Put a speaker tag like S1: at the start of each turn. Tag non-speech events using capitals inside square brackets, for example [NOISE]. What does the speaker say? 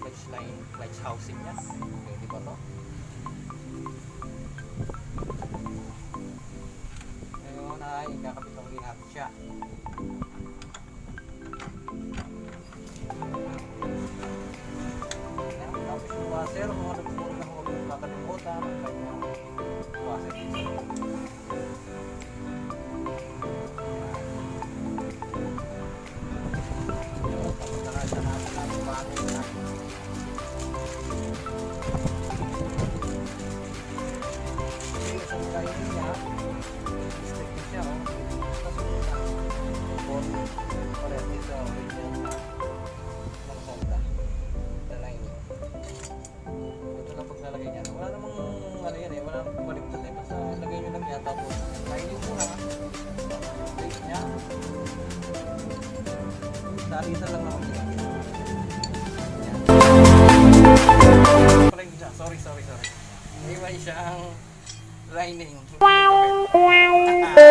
S1: clutch line, clutch housing niya. Pwede ba to? Ngayon ay kakapit ang lahat siya. Ayan, Tapos yung washer, kung ano po na huwag yung kakalimutan, ang kanyang washer dito. Tapos kainin niya, stick na siya, oh. Tapos isa, ball, pareho dito, original na ng Honda. Na lining. Ito lang paglalagay niya. Wala namang ano yan eh, wala namang baliktad eh. Basta lagay nyo lang yan, tapos lining muna. Base niya. Dalisa lang naman yun. Yan. Sorry, sorry, sorry. Iwan siyang રહી નહીં હું [LAUGHS]